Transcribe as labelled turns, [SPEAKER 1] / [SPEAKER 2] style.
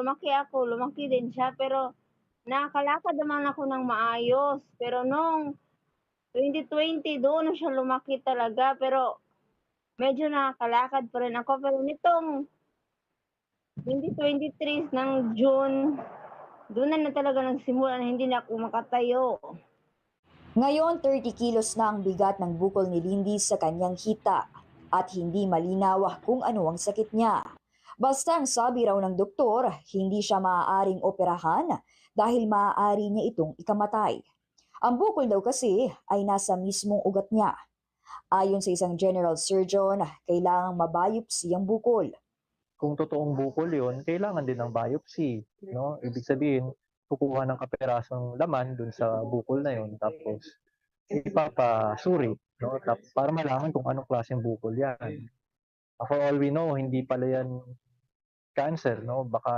[SPEAKER 1] lumaki ako, lumaki din siya pero nakakalakad naman ako ng maayos. Pero nung 2020 doon na siya lumaki talaga pero medyo nakakalakad pa rin ako. Pero nitong 2023 ng June, doon na na talaga nagsimula na hindi na ako makatayo.
[SPEAKER 2] Ngayon, 30 kilos na ang bigat ng bukol ni Lindy sa kanyang hita at hindi malinaw kung ano ang sakit niya. Basta ang sabi raw ng doktor, hindi siya maaaring operahan dahil maaari niya itong ikamatay. Ang bukol daw kasi ay nasa mismong ugat niya. Ayon sa isang general surgeon, kailangang mabiopsy ang bukol.
[SPEAKER 3] kung totoong bukol yun, kailangan din ng biopsy. No? Ibig sabihin, kukuha ng kaperasong laman dun sa bukol na yun, tapos ipapasuri. No? Para malaman kung anong klaseng bukol yan. For all we know, hindi pala yan cancer. No? Baka